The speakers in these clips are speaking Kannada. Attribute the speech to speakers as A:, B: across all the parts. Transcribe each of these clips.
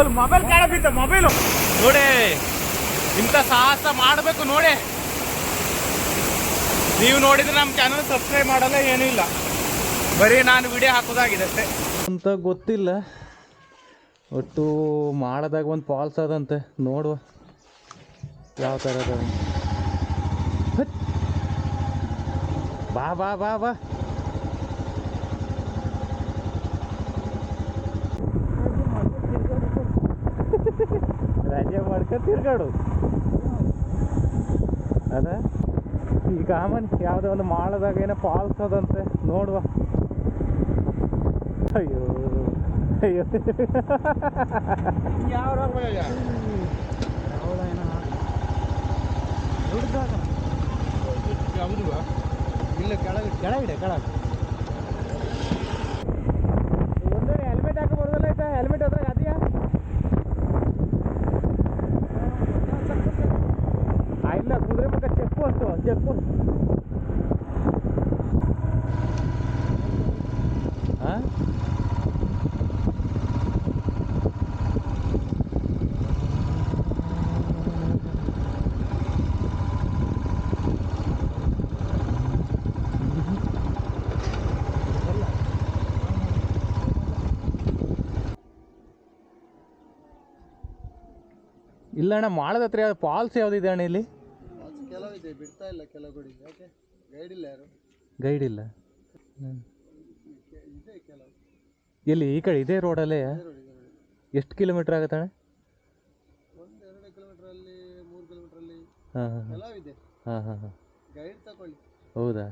A: ಅಲ್ಲಿ ಮೊಬೈಲ್ ಕಾಣಬಿತ್ತ ಮೊಬೈಲು ನೋಡಿ ಇಂಥ ಸಾಹಸ ಮಾಡಬೇಕು ನೋಡಿ. ನೀವು ನೋಡಿದ್ರೆ ನಮ್ಮ ಚಾನಲ್ ಸಬ್ಸ್ಕ್ರೈಬ್ ಮಾಡಲ್ಲ ಏನೂ ಇಲ್ಲ. ಬರೀ ನಾನು ವಿಡಿಯೋ ಹಾಕೋದಾಗಿದೆ ಅಷ್ಟೇ.
B: ಅಂತ ಗೊತ್ತಿಲ್ಲ. ಒಟ್ಟು ಮಾಡೋದಾಗ ಒಂದು ಫಾಲ್ಸ್ ಅದಂತೆ ನೋಡುವ ಯಾವ ಥರ ಅದ ಬಾ ಬಾ ಬಾ ಬಾ. ತಿರ್ಗಾಡು. ಅದ? ಈ ಕಾಮನ್ ಯಾವುದೋ ಒಂದು ಮಾಡದಾಗ ಏನೋ ಫಾಲ್ಸ್ ಅದಂತೆ ನೋಡುವ. ಅಯ್ಯೋ ಅಯ್ಯೋ.
A: ಇಲ್ಲ ಕೆಳಗೆ
B: ಕೆಳಗಿಡೆ ಕೆಳಗೆ ಒಂದೇ ಹೆಲ್ಮೆಟ್ ಹಾಕಿ ಬರೋದಲ್ಲ ಆಯ್ತಾ ಹೆಲ್ಮೆಟ್ ಅದ್ರಾಗ ಅದೆಯಾ ಆ, ಇಲ್ಲ ಕುದುರೆ ಮುಖ ಚೆಕ್ ಪೋಸ್ಟು ಚೆಕ್ ಪೋಸ್ಟ್ ಹಾಂ ಇಲ್ಲ ಅಣ್ಣ ಮಾಡದ ಹತ್ರ ಯಾವ್ದು ಫಾಲ್ಸ್ ಯಾವ್ದಿದೆ ಅಣ್ಣ ಇಲ್ಲಿ?
C: ಕೆಲವಿದೆ ಬಿಡ್ತಾ ಇಲ್ಲ ಕೆಲವು ಯಾಕೆ? ಗೈಡ್ ಇಲ್ಲ ಯಾರು?
B: ಗೈಡ್ ಇಲ್ಲ. ಹ್ಮ್.
C: ಇದೆ ಕೆಲವು.
B: ಎಲ್ಲಿ ಈ ಕಡೆ ಇದೇ ರೋಡಲ್ಲೇ. ಎಷ್ಟು ಕಿಲೋಮೀಟ್ರ್ ಆಗುತ್ತೆ ಅಣ್ಣ?
C: ಒಂದು ಎರಡು ಕಿಲೋಮೀಟರ್ ಅಲ್ಲಿ ಮೂರು ಕಿಲೋಮೀಟರ್ ಅಲ್ಲಿ
B: ಹಾಂ ಹಾಂ
C: ಕೆಲವಿದೆ.
B: ಹಾಂ ಹಾಂ ಹಾಂ.
C: ಗೈಡ್ ತಗೊಳ್ಳಿ.
B: ಹೌದಾ?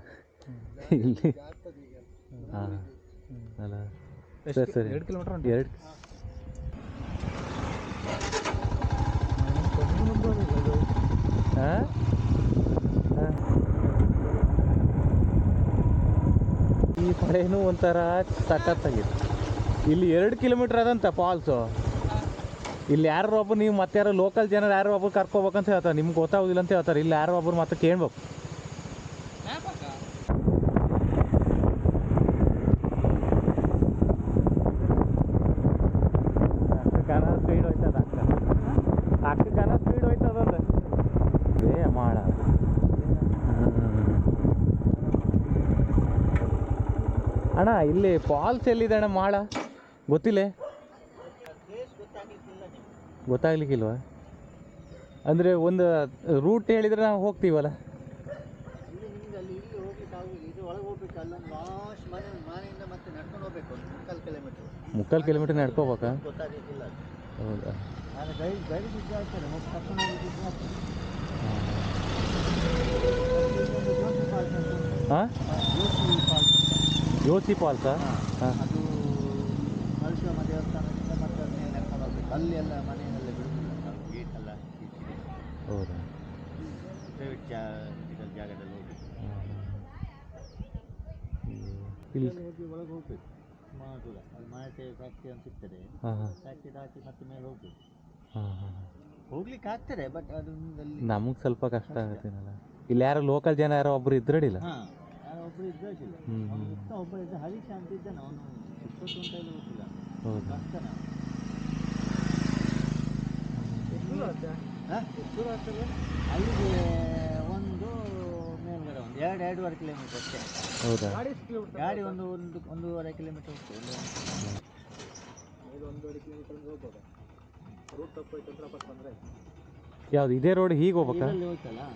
B: ಇಲ್ಲಿ.
C: ಆಗ್ತದೆ ಈಗ.
B: ಹಾಂ ಅಲ್ಲ. ಸರಿ ಸರಿ.
A: ಎರಡು ಕಿಲೋಮೀಟರ್
B: ಎರಡು ಹಾಂ ಈ ಕಡೆನೂ ಒಂಥರ ಸಖತ್ತಾಗಿದೆ. ಇಲ್ಲಿ ಎರಡು ಕಿಲೋಮೀಟ್ರ್ ಅದಂತ ಫಾಲ್ಸು ಇಲ್ಲಿ ಯಾರು ಒಬ್ಬರು ನೀವು ಮತ್ತೆ ಯಾರೋ ಲೋಕಲ್ ಜನರು ಯಾರೋ ಒಬ್ರು ಕರ್ಕೋಬೇಕಂತ ಹೇಳ್ತಾರೆ. ನಿಮ್ಗೆ ಗೊತ್ತಾಗೋದಿಲ್ಲ ಅಂತ ಹೇಳ್ತಾರೆ. ಇಲ್ಲಿ ಯಾರೋ ಒಬ್ಬರು ಮತ್ತೆ ಕೇಳ್ಬೇಕು. ಕನ್ನಡ ಸ್ಪೀಡ್ ಹೋಯ್ತದ ಅಕ್ಕ? ಅಕ್ಕ ಗನ ಸ್ಪೀಡ್ ಹೋಯ್ತದಂತ ಏ ಮಾಡ. ಅಣ್ಣ ಇಲ್ಲಿ ಫಾಲ್ಸ್ ಎಲ್ಲಿದೆ ಅಣ್ಣ ಮಾಡ? ಗೊತ್ತಿಲ್ಲ? ಗೊತ್ತಾಗ್ಲಿಕ್ಕಿಲ್ವ? ಅಂದರೆ ಒಂದು ರೂಟ್ ಹೇಳಿದ್ರೆ ನಾವು ಹೋಗ್ತೀವಲ್ಲ?
C: ಇಲ್ಲಿ ಕಿಲೋಮೀಟರ್
B: ನಡ್ಕೋಬೇಕಾ?
C: ಇಲ್ಲಿ
B: ಹಾಂ ಯೋಸಿ ಫಾಲ್ಸಾ ಹಾಂ.
C: ಅದು ಮಲ್ಲೇಶ್ವರ ದೇವಸ್ಥಾನದಿಂದ ಮತ್ತೆ ಅದನ್ನೇ ನಡ್ಕೊಂಡು ಹೋಗ್ಬೇಕು ಅಲ್ಲಿ ಎಲ್ಲ ಬಿಡುವುದಿಲ್ಲ ನಾವು
B: ಹೌದಾ?
C: ಪ್ರೈವೇಟ್ ಜಾ ಇದರ ಜಾಗದಲ್ಲಿ ಹೋಗ್ಬೇಕು
B: ಇಲ್ಲಿ
C: ಅಲ್ಲಿ ಹೋಗಿ ಒಳಗೆ ಹೋಗ್ಬೇಕು. ಸುಮಾರು ದೂರ ಅಲ್ಲಿ ಮಾಹಿತಿ ಫ್ಯಾಕ್ಟ್ರಿ ಅಂತ ಸಿಗ್ತದೆ ಫ್ಯಾಕ್ಟ್ರಿ ದಾಟಿ ಮತ್ತೆ ಮೇಲೆ ಹೋಗ್ಬೇಕು.
B: ಹಾಂ ಹಾಂ
C: ಹೋಗ್ಲಿಕ್ಕೆ ಆಗ್ತದೆ ಬಟ್
B: ನಮಗೆ ಸ್ವಲ್ಪ ಕಷ್ಟ ಆಗುತ್ತೇನಲ್ಲ ಇಲ್ಲಿ ಯಾರೋ ಲೋಕಲ್ ಜನ ಯಾರೋ ಒಬ್ರು ಇದ್ರಡಿಲ್ಲ.
C: ಹಾ. ಒಬ್ರು ಇದ್ದಿಲ್ಲ
B: ಹ್ಮ್,
C: ಅವ್ನು. ಇದ್ದ ಒಬ್ಬ ಇದ್ದ ಹರೀಶ್ ಅಂತ ಇದ್ದಾನೆ ಅವನು. ಇಪ್ಪತ್ತು ಅಂತ ಎಲ್ಲ ಗೊತ್ತಿಲ್ಲ. ಬರ್ತಾನೆ ಅಲ್ಲಿಗೆ ಒಂದು ಮೇಲ್ಗಡೆ ಒಂದು ಎರಡು ಎರಡೂವರೆ ಕಿಲೋಮೀಟರ್ ಅಷ್ಟೇ.
B: ಹೌದಾ?
C: ಗಾಡಿ ಒಂದು ಒಂದು ಒಂದೂವರೆ ಕಿಲೋಮೀಟರ್ ಹೋಗ್ತದೆ ಒಂದು ಒಂದೂವರೆ ಕಿಲೋಮೀಟರ್ ಹೋಗ್ಬೋದು? ರೂಟ್ ತಪ್ಪೋಯ್ತು ಅಂದ್ರೆ ವಾಪಸ್ ಬಂದ್ರೆ
B: ಯಾವ್ದು ಇದೇ ರೋಡ್ ಹೀಗೆ ಹೋಗ್ಬೇಕಾ?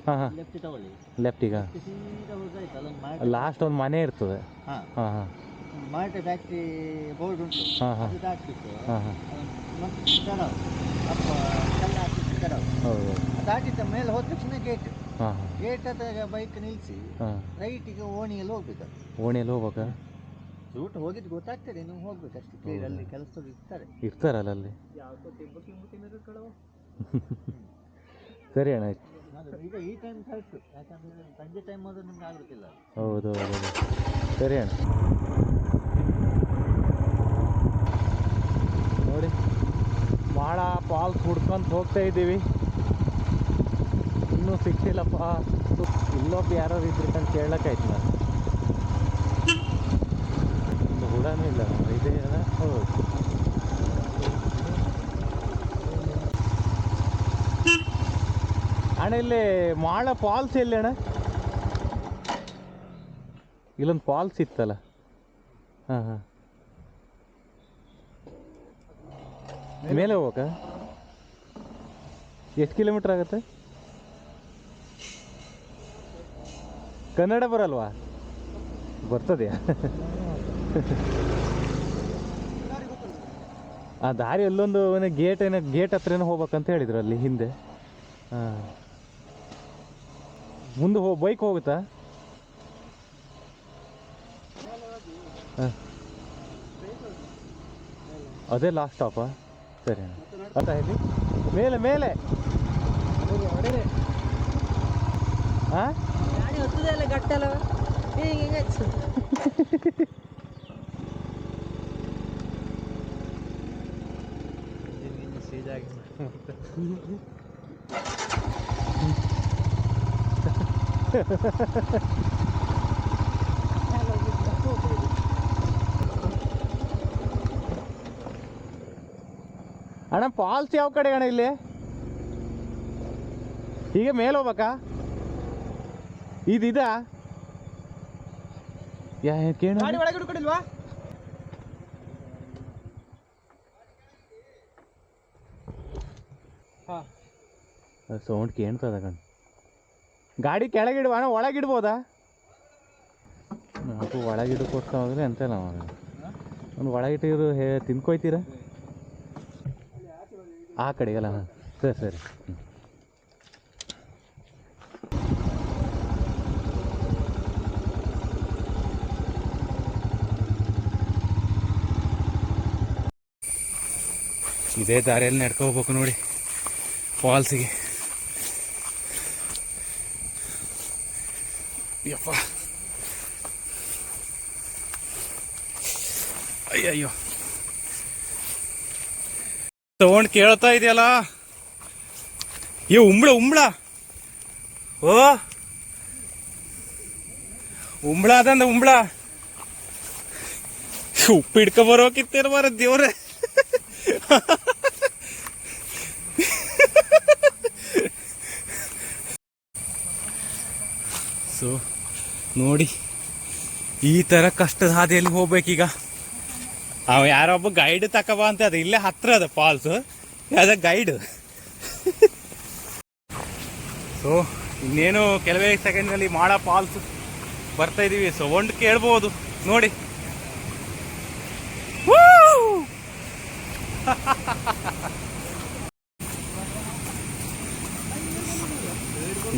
B: ಹಾಂ ಹಾಂ.
C: ಲೆಫ್ಟ್ ತಗೊಳ್ಳಿ.
B: ಲೆಫ್ಟಿಗ
C: ಸೀದಾ ಹೋದಾಯ್ತು ಅಲ್ಲೊಂದು ಮಾರ್ಟ್
B: ಲಾಸ್ಟ್ ಒಂದು ಮನೆ ಇರ್ತದೆ.
C: ಹಾಂ.
B: ಹಾಂ ಹಾಂ.
C: ಒಂದು ಮಾರ್ಟ್ ಫ್ಯಾಕ್ಟ್ರಿ ಬೋರ್ಡ್ ಉಂಟು.
B: ಹಾಂ ಹಾಂ.
C: ಅದು
B: ಹಾಂ ಹಾಂ.
C: ಮತ್ತೆ ಕಡವು ಅಪ್ಪ ಕಲ್ಲು ಹಾಕಿಟ್ಟು ಕಡವು
B: ಹೌದು.
C: ದಾಟಿದ ಮೇಲೆ ಹೋದ ತಕ್ಷಣ ಗೇಟ್
B: ಹಾಂ ಹಾಂ.
C: ಗೇಟ್ ಹತ್ರ ಬೈಕ್ ನಿಲ್ಲಿಸಿ
B: ಹಾಂ.
C: ರೈಟಿಗೆ ಓಣಿಯಲ್ಲಿ ಹೋಗ್ಬೇಕು?
B: ಓಣಿಯಲ್ಲಿ ಹೋಗ್ಬೇಕಾ?
C: ರೂಟ್ ಹೋಗಿದ್ದು ಗೊತ್ತಾಗ್ತದೆ ನೀವು ಹೋಗ್ಬೇಕು ಅಷ್ಟು. ಕ್ಲಿಯರ್ ಅಲ್ಲಿ ಕೆಲಸದವ್ರು ಇರ್ತಾರೆ.
B: ಇರ್ತಾರಲ್ಲ ಅಲ್ಲಿ.
C: ಯಾವ್ದೋ ತಿಂಬು ತಿಂಬು ತಿನ್ನೋದು ಕಡವು
B: ಸರಿ ಅಣ್ಣ ಆಯ್ತು.
C: ಈಗ ಈ ಟೈಮ್ ಕರೆಕ್ಟ್ ಯಾಕಂದ್ರೆ ಸಂಜೆ ಟೈಮ್ ಹೋದ್ರೆ ನಿಮ್ಗೆ ಆಗುತ್ತಿಲ್ಲ
B: ಹೌದು ಹೌದು. ಸರಿ ಅಣ್ಣ. ನೋಡಿ ಭಾಳ ಫಾಲ್ಸ್ ಹುಡ್ಕೊಂತ ಹೋಗ್ತಾ ಇದ್ದೀವಿ. ಇನ್ನೂ ಸಿಕ್ತಿಲ್ಲಪ್ಪ. ಇಲ್ಲೊಬ್ಬ ಯಾರೋ ಇದ್ರಿ ಅಂತ ಕೇಳಕ್ಕಾಯ್ತು ನಾನು. ಒಂದು ಹುಡನೂ ಇಲ್ಲ ಇದೇ ಹೌದು. ಅಣ್ಣ, ಇಲ್ಲಿ ಮಾಳ ಫಾಲ್ಸ್ ಎಲ್ಲಿ ಅಣ್ಣ? ಇಲ್ಲೊಂದು ಫಾಲ್ಸ್ ಇತ್ತಲ್ಲ. ಹಾಂ ಹಾಂ. ಮೇಲೆ ಹೋಗಕ್ಕ ಎಷ್ಟು ಕಿಲೋಮೀಟ್ರ್ ಆಗುತ್ತೆ? ಕನ್ನಡ ಬರಲ್ವಾ? ಬರ್ತದೆಯಾ? ಆ ದಾರಿ ಅಲ್ಲೊಂದು ಗೇಟ್ ಏನೋ ಗೇಟ್ ಹತ್ರನೇ ಹೋಗ್ಬೇಕಂತ ಹೇಳಿದ್ರು ಅಲ್ಲಿ ಹಿಂದೆ. ಹಾಂ. ಮುಂದೆ ಹೋ ಬೈಕ್ ಹೋಗುತ್ತಾ? ಹಾಂ. ಅದೇ ಲಾಸ್ಟ್ ಸ್ಟಾಪಾ ಸರಿ ಅಣ್ಣ ಹೇಳಿ ಮೇಲೆ ಮೇಲೆ! ಹಾಂ
A: ಗಟ್ಟಲ್ಲ ಹಿಂಗೆ ಹಿಂಗೆ ಸೀದಾಗಿ
B: ಅಣ್ಣ ಫಾಲ್ಸ್ ಯಾವ ಕಡೆ ಅಣ್ಣ ಇಲ್ಲಿ? ಹೀಗೆ ಮೇಲೆ ಹೋಗ್ಬೇಕಾ? ಇದಿದಾ? ಯಾ ಕೇಳ.
A: ಗಾಡಿ ಒಳಗೆ ಹಿಡ್ಕೊಂಡಿಲ್ವಾ? ಹಾಂ
B: ಸೌಂಡ್ ಕೇಳ್ತದ ಕಣ್. ಗಾಡಿ ಕೆಳಗಿಡುವ ಒಳಗಿಡ್ಬೋದಾ? ನಾವು ಒಳಗಿಡು ಕೊಡ್ತಾ ಹೋದ್ರೆ ಅಂತ ನಾವು ಒಂದು ಒಳಗಿಟ್ಟಿರು ಹೇ, ತಿನ್ಕೊಯ್ತೀರಾ? ಆ ಕಡೆಗೆಲ್ಲ ಹಾಂ, ಸರಿ ಸರಿ. ಇದೇ ದಾರಿಯಲ್ಲಿ ನಡ್ಕೋಬೇಕು ನೋಡಿ ಫಾಲ್ಸಿಗೆ ಯಪ್ಪ ಅಯ್ಯಯ್ಯೋ. ಸೌಂಡ್ ಕೇಳ್ತಾ ಇದೆಯಲ್ಲ? ಏ, ಉಂಬ್ಳ, ಉಂಬಳ. ಓ. ಉಂಬ್ಳ ಅದಂದ, ಉಂಬಳ. ಉಪ್ಪು ಹಿಡ್ಕೊ ಬರೋಕಿತ್ತೇನು ಬರ ದೇವ್ರೆ. ಸೊ, ನೋಡಿ, ಈ ತರ ಕಷ್ಟದ ಹಾದಿಯಲ್ಲಿ ಹೋಗ್ಬೇಕೀಗ. ಅವ ಯಾರೊಬ್ಬ ಗೈಡ್ ತಕಬ ಅಂತ ಅದ. ಇಲ್ಲೇ ಹತ್ರ ಅದ ಫಾಲ್ಸ್ ಅದ ಗೈಡ್ ಸೊ ಇನ್ನೇನು ಕೆಲವೇ ಸೆಕೆಂಡ್ನಲ್ಲಿ ಮಾಡ ಫಾಲ್ಸ್ ಬರ್ತಾ ಇದೀವಿ. ಸೌಂಡ್ ಕೇಳ್ಬೋದು. ನೋಡಿ.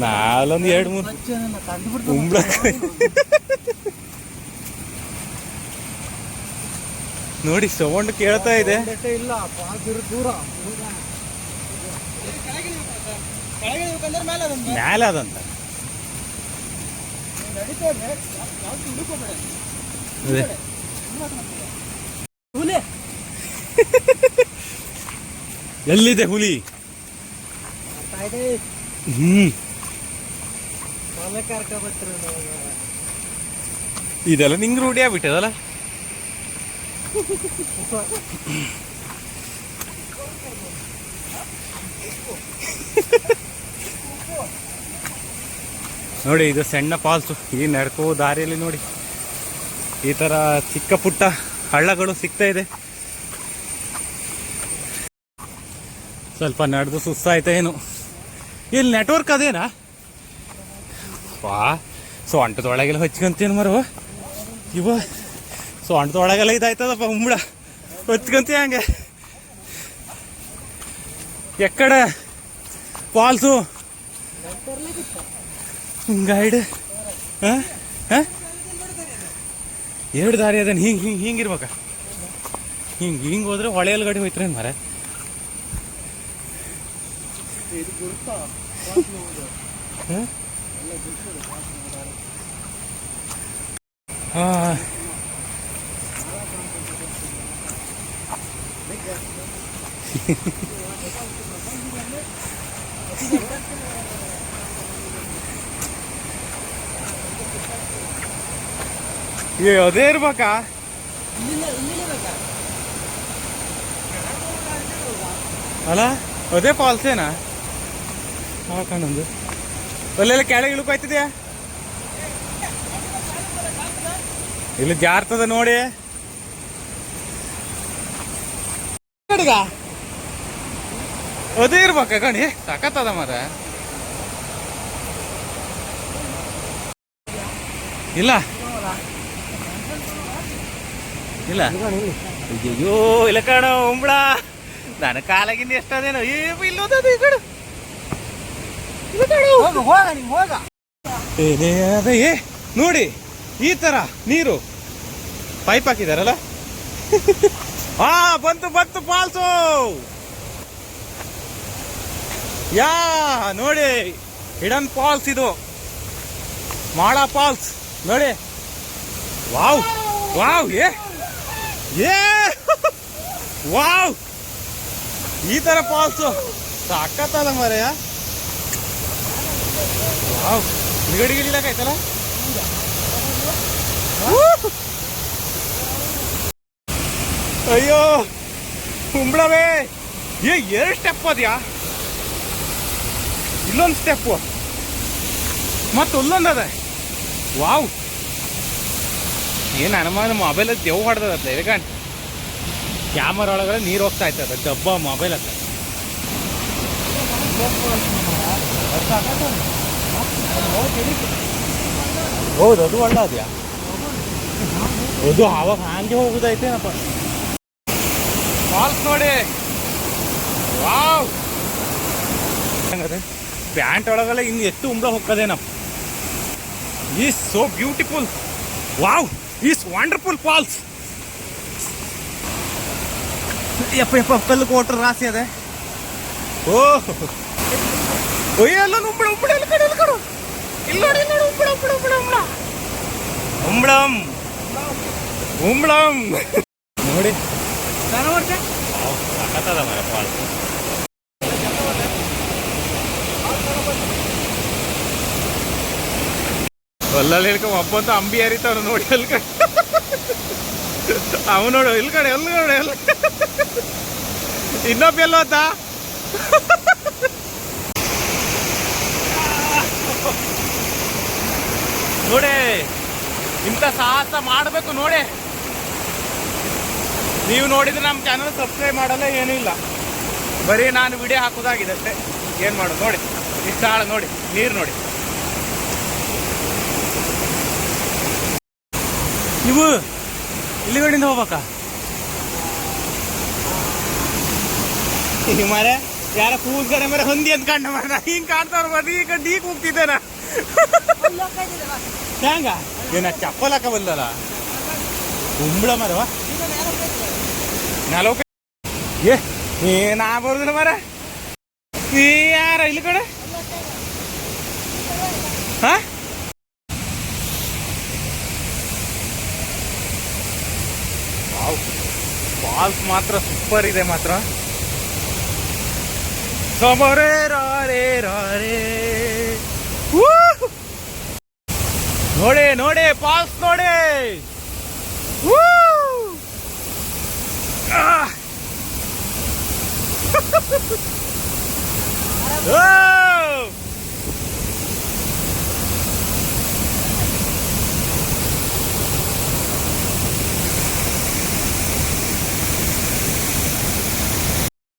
B: ನಾಲ್ ನಾಲೊಂದು ಎರಡು ಮೂರು. ಉಂಬ್ಳ ನೋಡಿ ಸೌಂಡ್ ಕೇಳ್ತಾ ಇದೆ.
A: ಇಲ್ಲ ದೂರ.
B: ಮ್ಯಾಲೆ ಅದಂತ ಎಲ್ಲಿದೆ ಹುಲಿ? ಹ್ಮ್. ಇದೆಲ್ಲ ನಿಂಗ್ ರೂಢಿ ಆಗ್ಬಿಟ್ಟದಲ್ಲ ನೋಡಿ, ಇದು ಸಣ್ಣ ಫಾಲ್ಸು ಈ ನಡ್ಕೋ ದಾರಿಯಲ್ಲಿ ನೋಡಿ. ಈ ಥರ ಚಿಕ್ಕ ಪುಟ್ಟ ಹಳ್ಳಗಳು ಸಿಗ್ತಾ ಇದೆ. ಸ್ವಲ್ಪ ನಡೆದು ಸುಸ್ತಾಯ್ತಾ ಏನು. ಇಲ್ಲಿ ನೆಟ್ವರ್ಕ್ ಅದೇನಾ? ಸೊ ಅಂಟದೊಳಗೆಲ್ಲ ಹಚ್ಕೊಂತೇನು ಮರವ? ಇವ ಸೊಂಟದೊಳಗೆಲ್ಲ ಇದಾಯ್ತದಪ್ಪ ಉಂಬಳ ಹಚ್ಕೊಂತೀಯ ಹಂಗೆ. ಎಕ್ಕಡೆ ಫಾಲ್ಸು ಗೈಡ್. ಹಾಂ? ಹಾಂ? ಎರಡು ದಾರಿ ಅದ ಹಿಂಗೆ ಹಿಂಗೆ ಹಿಂಗೆ ಇರ್ಬೇಕ ಹಿಂಗೆ ಹಿಂಗೆ ಹೋದ್ರೆ ಹೊಳೆಯಲ್ಲಿ ಗಾಡಿ ಹೋಯ್ತ್ರೇನು ಮರ ಹಾಂ? ಏ ಅದೇ ಇರ್ಬೇಕಾ? ಅಲ್ಲ ಅದೇ ಫಾಲ್ಸೇನಾ ಹಾಕಣಂದು ಅಲ್ಲೆಲ್ಲ ಕೆಳಗೆ ಇಳ್ಕೊಯ್ತಿದ್ಯಾ ಇಲ್ಲಿ ಜಾರ್ತದ ನೋಡಿ. ಅದೇ ಇರ್ಬೇಕ ಕಣಿ ಸಖತ್ತದ ಮರ ಇಲ್ಲ. ಇಲ್ಲ. ಅಯ್ಯೋ ಇಲ್ಲ ಕಣ ಉಂಬಳ. ನನ್ನ ಕಾಲಾಗಿಂದ ಎಷ್ಟದೇನೋ. ಇಲ್ಲೋದದು ಈ ಕಡೆ. ಏ ನೋಡಿ ಈ ತರ ನೀರು ಪೈಪ್ ಹಾಕಿದಾರಲ್ಲ? ಹಾ ಬಂತು ಬಂತು ಫಾಲ್ಸು ಯಾ, ನೋಡಿ ಹಿಡನ್ ಫಾಲ್ಸ್ ಇದು. ಮಾಡ ಫಾಲ್ಸ್ ನೋಡಿ. ವಾವ್ ವಾವ್, ಏ ಏ, ವಾವ್. ಈ ತರ ಫಾಲ್ಸು ಸಾಕತ್ತಲ್ಲ ಮರೆಯ. ವಾವ್ ಗಿಡಿ ಗಿಡಿಲಾಕೈತಲ್ಲ ಅಯ್ಯೋ, ಕುಂಬಳವೇ, ಏ, ಎರಡು ಸ್ಟೆಪ್ ಅದ್ಯಾ ಇಲ್ಲೊಂದು ಸ್ಟೆಪ್ಪು ಮತ್ತು ಅಲ್ಲೊಂದು ಅದ. ವಾವ್. ಏನು ಅನುಮಾನ ಮೊಬೈಲ್ ದೆವ್ ಹೊಡೆದದ ಇದಕ್ಕೆ ಕ್ಯಾಮರ ಒಳಗಡೆ ನೀರು ಹೋಗ್ತಾ ಇರ್ತದೆ ಡಬ್ಬ ಮೊಬೈಲ್ ಹತ್ರ ಹೌದು, ಅದು ಒಳ್ಳೆ ಅದ್ಯಾ? ಅದು ಅವಾಗ ಹಾಗೆ ಹೋಗುದೈತೇನಪ್ಪ. ಫಾಲ್ಸ್ ನೋಡಿ. ವಾವ್. ಹೆಂಗದೆ? ಪ್ಯಾಂಟ್ ಒಳಗಲ್ಲ ಇನ್ನು ಎಷ್ಟು ಉಂಬಳ ಹೋಗ್ತದೇನಪ್ಪ is so beautiful wow is wonderful falls ಯಪ್ಪ ಯಪ್ಪ ಕಲ್ಲು ಕೊಟ್ರ ರಾಸಿ ಅದೇ. ಓಹ್. ಒಯ್ಯ ಎಲ್ಲ ಉಂಬಳ ಉಂಬಳ ಎಲ್ಲ ಕಡೆ ಎಲ್ಲ ಕಡೆ. ಇಲ್ಲಿ ನೋಡಿ ನೋಡಿ ಉಂಬಳ ಉಂಬಳ ಉಂಬಳ ಉಂಬಳ. ಉಂಬಳಂ. ಉಂಬಳಂ. ನೋಡಿ. ಸಖತ್ತದ ಮರ ಫಾಲ್ಸ್ ಹೊಲ್ಲಲ್ಲಿ ಹಿಡ್ಕೊ ಒಬ್ಬಂತ ಅಂಬಿ ಹರಿತಾವ್ರು ನೋಡಿ ಅಲ್ಲಿ ಕಡೆ. ಅವ ನೋಡು, ಇಲ್ಲಿ ಕಡೆ ಎಲ್ಲಿ ನೋಡಿ ಎಲ್ಲಿ ಇನ್ನೊಬ್ಬ ಎಲ್ಲೋತ? ನೋಡಿ, ಇಂಥ ಸಾಹಸ ಮಾಡಬೇಕು ನೋಡಿ. ನೀವು ನೋಡಿದ್ರೆ ನಮ್ಮ ಚಾನಲ್ ಸಬ್ಸ್ಕ್ರೈಬ್ ಮಾಡಲ್ಲ, ಏನೂ ಇಲ್ಲ. ಬರೀ ನಾನು ವಿಡಿಯೋ ಹಾಕೋದಾಗಿದೆ ಅಷ್ಟೇ. ಏನು ಮಾಡೋದು, ನೋಡಿ. ಇಷ್ಟ ನೋಡಿ, ನೀರು ನೋಡಿ. ನೀವು ಇಲ್ಲಿ ಕಡೆಯಿಂದ ಹೋಗ್ಬೇಕಾ ಮಾರೆ ಯಾರ ಕೂತ್ಕಡೆ ಮೇಲೆ ಹೊಂದಿ ಅಂತ ಕಂಡ ಮಾರ ಹಿಂಗ್ ಕಾಣ್ತಾರ ಬರ್ರಿ ಈ ಕಡೆ ಡೀಕ್ ಹೋಗ್ತಿದ್ದೇನ ಹ್ಯಾಂಗ ಏನ ಚಪ್ಪಲ್ ಹಾಕ ಬಂದಲ್ಲ? ಕುಂಬಳ ಮರವ ನಾಲ್ಕು ಏ ಏನ ಬರುದಿಲ್ಲ ಮರ ಈ ಯಾರ ಇಲ್ಲಿ ಕಡೆ? ಹಾ? ಫಾಲ್ಸ್ ಮಾತ್ರ ಸೂಪರ್ ಇದೆ ಮಾತ್ರ. ಸಮರೇ ರಾರೇ ರಾರೇ! ನೋಡಿ ನೋಡಿ ಫಾಲ್ಸ್ ನೋಡಿ. ವೂ! ಆಹ್! ಓ!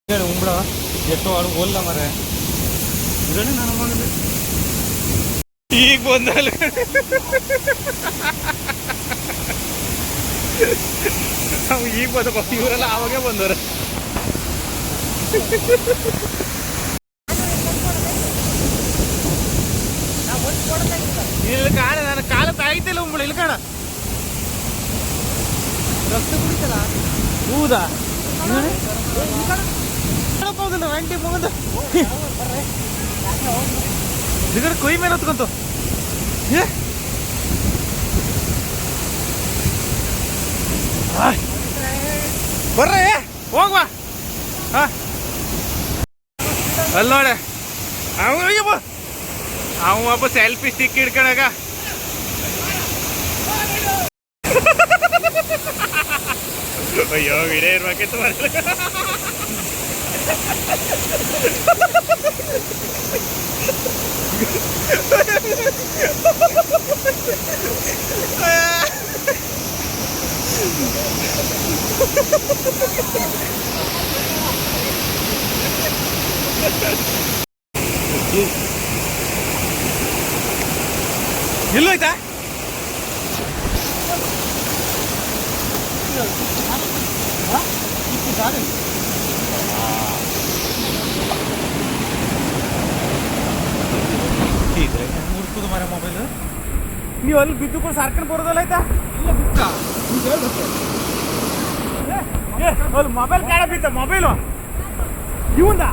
B: ಹೇಳು ಉಂಬಳ ಎಷ್ಟು ಆಡು ಹೋಲ್ಲ ಮರೆ ಇದನ್ನೇ ನಾನು ಮಾಡಿದೆ ಈಗ ಬಂದಲ್ಲ ನಾವು ಈಗ ಬಂದಪ್ಪ ಇವರೆಲ್ಲ ಆವಾಗೇ ಬಂದವ್ರೆ. ಇಲ್ಲಿ ಕಾಣ ನನ್ನ ಕಾಲ ತಾಯ್ತಿಲ್ಲ ಉಂಬಳ ಇಲ್ಲಿ ಕಾಣ.
C: ರಕ್ತ ಕುಡಿತಲ್ಲ
B: ಹೌದಾ? ಹೋಗುದಿಲ್ಲ ರಂಟಿ ಮುಗಿದ. ಇದರ ಕೊಯ್ ಮೇಲೆ ಹೊತ್ಕೊಂತು. ಏ? ಬರ್ರೆ ಹೋಗ್ವಾ. ಹಾ. ಅಲ್ಲಿ ನೋಡೆ. ಅವ ಅವ ಒಬ್ಬ ಸೆಲ್ಫಿ ಸ್ಟಿಕ್ ಹಿಡ್ಕಣಗ. ಅಯ್ಯೋ ವಿಡಿಯೋ ಇರ್ಬೇಕಿತ್ತು 일로 있다. ಬಿದ್ದುಕೊಂಡು ಸಾರ್ಕೊಂಡು ಬರೋದಲ್ಲ ಆಯ್ತಾ? ಮೊಬೈಲ್ ಕಾಡ ಬಿತ್ತ ಮೊಬೈಲು ಇವಂದ?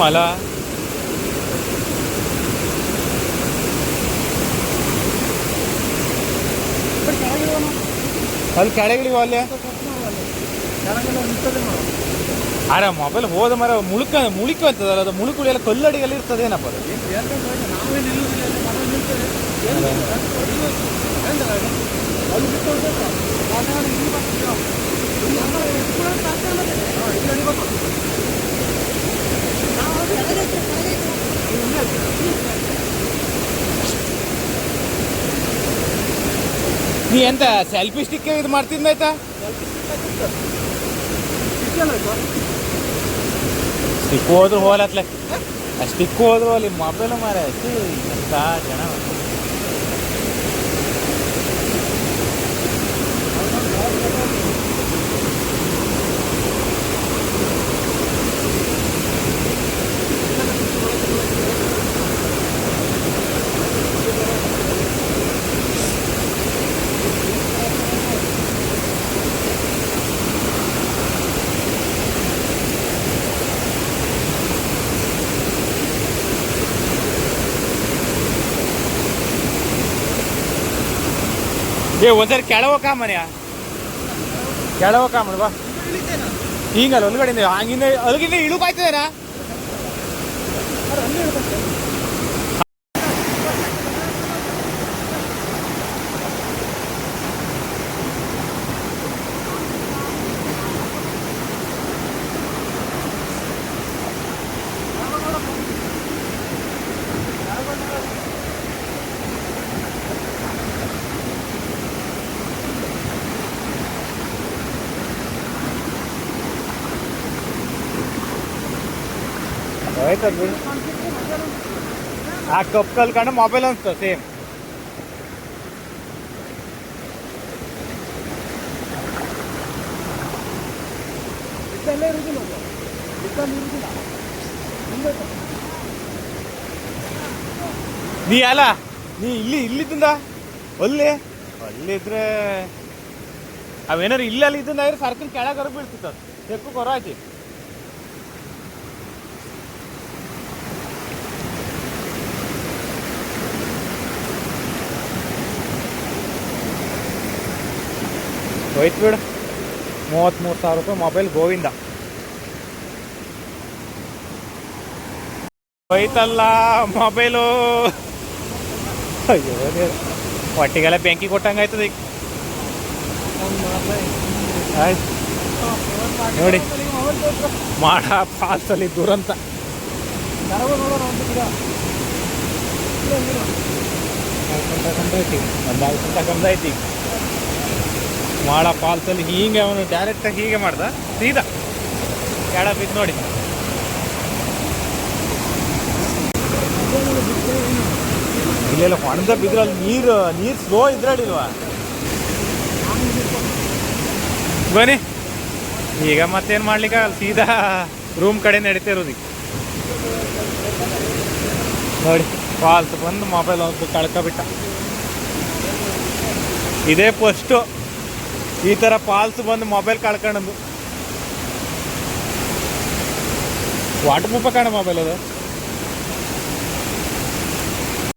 B: ಮಲ ಅಲ್ಲಿ ಕೆಳಗಿಳಿವ ಅಲ್ಲಿ. ಅರೆ ಮೊಬೈಲ್ ಹೋದ ಮರ ಮುಳುಕ ಮುಳಿಕ ಅಂತದಲ್ಲ ಅದು ಮುಳುಕುಳಿ ಎಲ್ಲ ಕಲ್ಲಡಿಗೆಲ್ಲ ಇರ್ತದೆ ಏನಪ್ಪ ಅದು? ನೀ ಎಂತ ಸೆಲ್ಫಿ ಸ್ಟಿಕ್ ಇದು ಮಾಡ್ತಿದ್ದಾಯ್ತಾ ಸ್ಟಿಕ್ ಹೋದ್ರು ಹೋಲತ್ಲೆ. ಆ ಸ್ಟಿಕ್ ಹೋದ್ರು ಅಲ್ಲಿ ಮೊಬೈಲ್ ಮಾರ ಎಂತ ಜನ. ಏ ಒಂದ್ಸರಿ ಕೆಳವಕ ಮನೆಯ ಕೆಳವಕ ಬಾ. ಹಿಂಗಲ್ಲ ಒಂದ್ಗಡೆ ಹಂಗಿಂದ ಅಲ್ಲಿಗಿಂದ ಇಳುಕಾಯ್ತದೇನಾ ಹೋಯ್ತದ ಬಿಡು ಆ ಕಪ್ ಕಲ್ಕೊಂಡು ಮೊಬೈಲ್ ಅನ್ಸ್ತ ಸೇಮ್ ನೀ ಅಲ್ಲ, ನೀ ಇಲ್ಲಿ, ಇಲ್ಲಿದ್ದಿಂದ? ಅಲ್ಲಿ ಅಲ್ಲಿದ್ರೆ ಅವೇನಾರು ಇಲ್ಲಿ ಅಲ್ಲಿ ಇದ್ದಿಂದ ಸರ್ಕಲ್ ಕೆಳಗರ ಬೀಳ್ತಿತ್ತು ಚೆಕ್ಕು ಕೊರ ಹಾಕಿ. ಹೋಯ್ತು ಬಿಡು ಮೂವತ್ತ್ಮೂರು ಸಾವಿರ ರೂಪಾಯಿ ಮೊಬೈಲ್ ಗೋವಿಂದ. ಹೋಯ್ತಲ್ಲ ಮೊಬೈಲು ಅಯ್ಯೋ ದೇವ್ರೆ. ಹೊಟ್ಟಿಗೆಲ್ಲ ಬೆಂಕಿ ಕೊಟ್ಟಂಗೆ ಆಯ್ತದ ಈಗ. ಆಯ್ತು. ನೋಡಿ. ಮಾಡ ಫಾಲ್ಸಲ್ಲಿ ದುರಂತ. ಒಂದು ತಗೊಂಡೈತಿ ಮಾಡ ಫಾಲ್ಸಲ್ಲಿ ಹೀಗೆ ಅವನು ಡೈರೆಕ್ಟಾಗಿ ಹೀಗೆ ಮಾಡ್ದ. ಸೀದಾ ಎಡ ಬಿದ್ದು ನೋಡಿ. ಇಲ್ಲೆಲ್ಲ ಹೊಣದ ಬಿದ್ರೆ ಅಲ್ಲಿ ನೀರು ನೀರು ಸ್ಲೋ ಇದ್ರಾಡಿಲ್ವಾ ಬನ್ನಿ. ಈಗ ಮತ್ತೇನು ಮಾಡ್ಲಿಕ್ಕೆ ಅಲ್ಲಿ ಸೀದಾ ರೂಮ್ ಕಡೆ ನಡೀತಾ ಇರೋದು ನೋಡಿ ಫಾಲ್ಸ್ ಬಂದು ಮೊಬೈಲ್ ಒಂದು ಕಳ್ಕೊಬಿಟ್ಟ ಇದೇ ಫಸ್ಟು ಈ ಥರ ಫಾಲ್ಸ್ ಬಂದು ಮೊಬೈಲ್ ಕಳ್ಕೊಂಡು ವಾಟರ್ ಪ್ರೂಫ ಕಾಣ ಮೊಬೈಲ್ ಅದು?